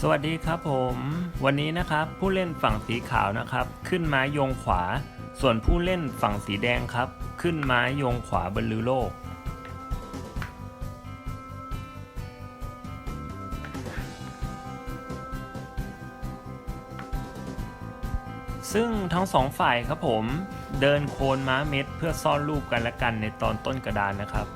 สวัสดีครับผม วันนี้นะครับผู้เล่นฝั่งสีขาวนะครับ ขึ้นม้าโยงขวา ส่วนผู้เล่นฝั่งสีแดงครับ ขึ้นม้าโยงขวาบรรลือโลก ซึ่งทั้งสองฝ่ายครับผม เดินโคนม้าเม็ดเพื่อซ่อนรูปกันและกันในตอนต้นกระดานนะครับ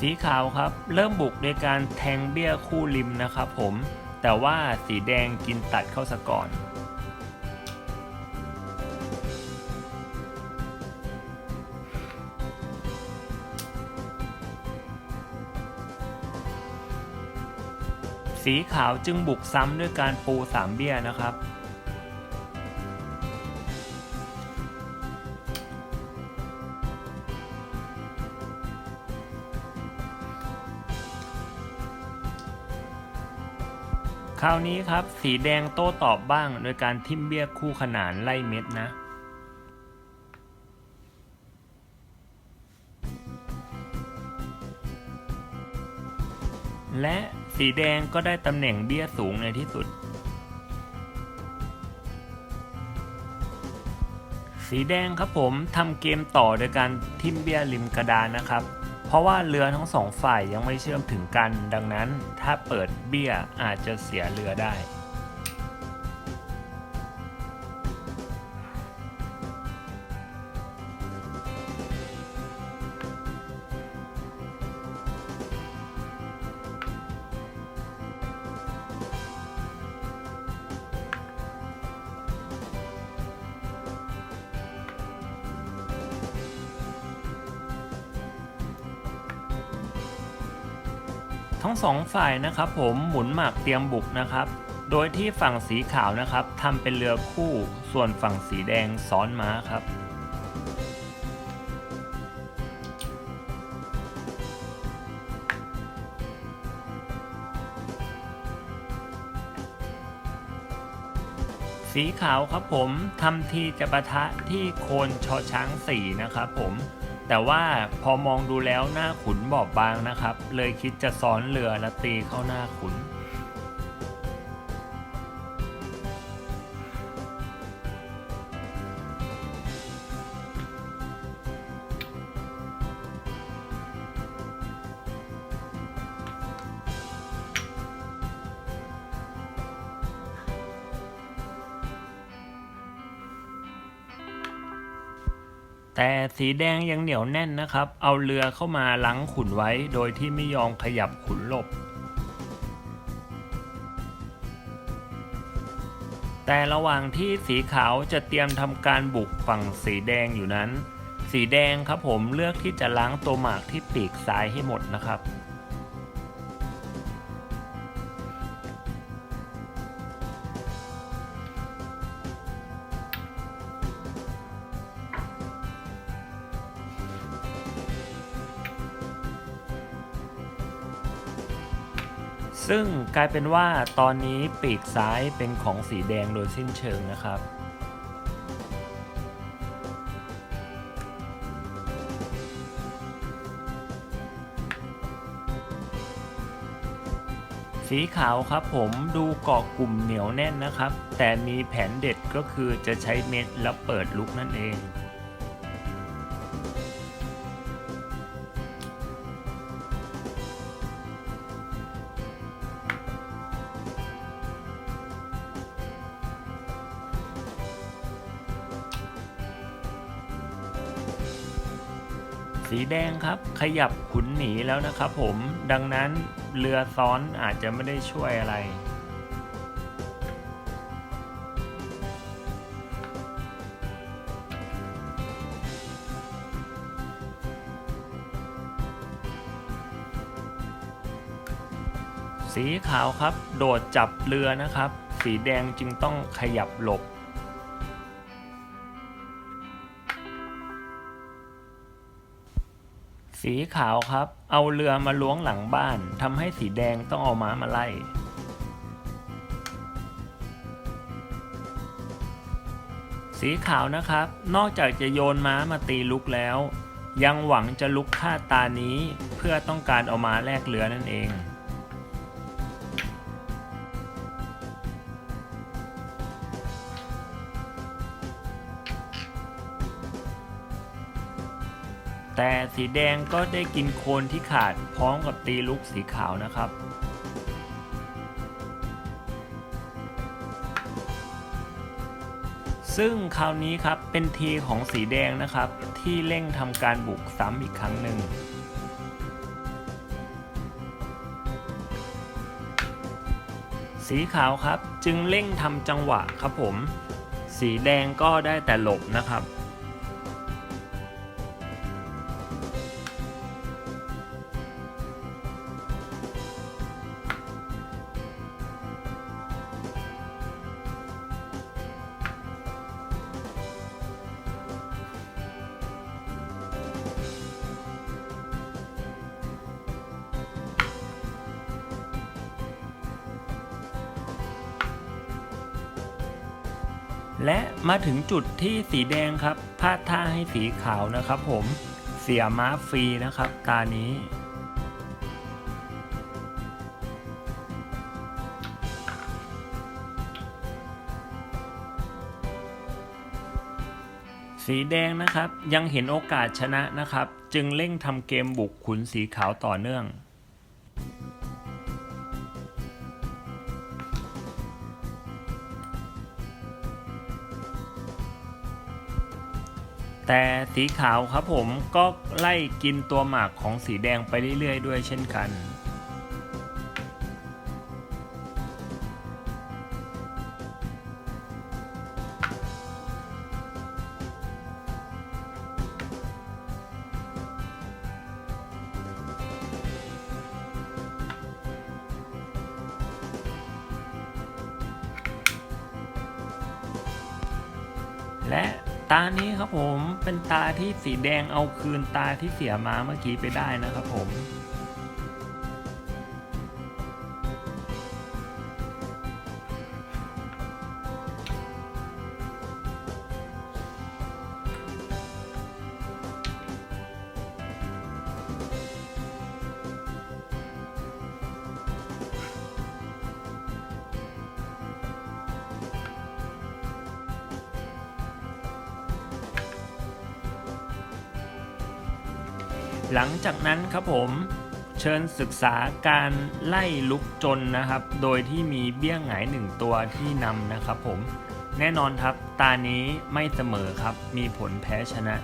สีขาวครับ เริ่มบุกโดยการแทงเบี้ยคู่ริมนะครับผม แต่ว่าสีแดงกินตัดเข้าสะก่อนสีขาวจึงบุกซ้ำด้วยการปูสามเบี้ยนะครับ คราวนี้ครับสีแดงโต้ตอบบ้างโดยการทิมเบี้ยคู่ขนานไล่เม็ดนะ และสีแดงก็ได้ตำแหน่งเบี้ยสูงในที่สุด สีแดงครับผมทำเกมต่อโดยการทิมเบี้ยริมกระดานนะครับ เพราะว่าเรือทั้งสองฝ่ายยังไม่เชื่อมถึงกัน ดังนั้นถ้าเปิดเบี้ยอาจจะเสียเรือได้ ทั้งสองฝ่ายนะครับผมหมุนหมากเตรียมบุกนะครับ โดยที่ฝั่งสีขาวนะครับทำเป็นเรือคู่ ส่วนฝั่งสีแดงซ้อนม้าครับสีขาวครับผมทำทีจะปะทะที่โคนชอช้างสีนะครับผม แต่ว่าพอมองดูแล้วหน้าขุนบอบบางนะครับ เลยคิดจะซ้อนเรือและตีเข้าหน้าขุน แต่สีแดงยังเหนียวแน่นนะครับ เอาเรือเข้ามาลังขุนไว้โดยที่ไม่ยอมขยับขุนหลบ แต่ระหว่างที่สีขาวจะเตรียมทำการบุกฝั่งสีแดงอยู่นั้น สีแดงครับผมเลือกที่จะล้างตัวหมากที่ปีกซ้ายให้หมดนะครับ ซึ่งกลายเป็นว่าตอนนี้ปีกซ้ายเป็นของสีแดงโดยสิ้นเชิงนะครับ สีขาวครับผมดูเกาะกลุ่มเหนียวแน่นนะครับ แต่มีแผนเด็ดก็คือจะใช้เม็ดแล้วเปิดลุกนั่นเอง สีแดงครับขยับขุนหนีแล้วนะครับผมดังนั้นเรือซ้อนอาจจะไม่ได้ช่วยอะไร สีขาวครับ โดดจับเรือนะครับ สีแดงจึงต้องขยับหลบ สีขาวครับ เอาเรือมาล้วงหลังบ้านทำให้สีแดงต้องเอาม้ามาไล่ สีขาวนะครับ นอกจากจะโยนม้ามาตีลุกแล้ว ยังหวังจะลุกฆ่าตานี้เพื่อต้องการเอาม้าแลกเรือนั่นเอง แต่สีแดงก็ได้กินโคนที่ขาดพร้อมกับตีลุกสีขาวนะครับ ซึ่งคราวนี้ครับเป็นทีของสีแดงนะครับ ที่เร่งทำการบุกซ้ำอีกครั้งหนึ่งสีขาวครับจึงเร่งทำจังหวะครับผม สีแดงก็ได้แต่หลบนะครับ และมาถึงจุดที่สีแดงครับพลาดท่าให้สีขาวนะครับ ผมเสียม้าฟรีนะครับ ตานี้ สีแดงนะครับยังเห็นโอกาสชนะนะครับ จึงเร่งทำเกมบุกขุนสีขาวต่อเนื่อง แต่สีขาวครับผมก็ไล่กินตัวหมากของสีแดงไปเรื่อยๆ ด้วยเช่นกันและ ตานี้ครับผมเป็นตาที่สีแดงเอาคืนตาที่เสียมาเมื่อกี้ไปได้นะครับผม หลังจากนั้นครับผมเชิญศึกษาการไล่ลุกจนนะครับ โดยที่มีเบี้ยงหงายหนึ่งตัวที่นำนะครับผม แน่นอนครับ ตานี้ไม่เสมอครับ มีผลแพ้ชนะ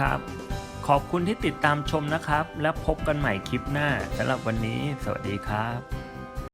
ครับ ขอบคุณที่ติดตามชมนะครับ และพบกันใหม่คลิปหน้าสำหรับวันนี้ สวัสดีครับ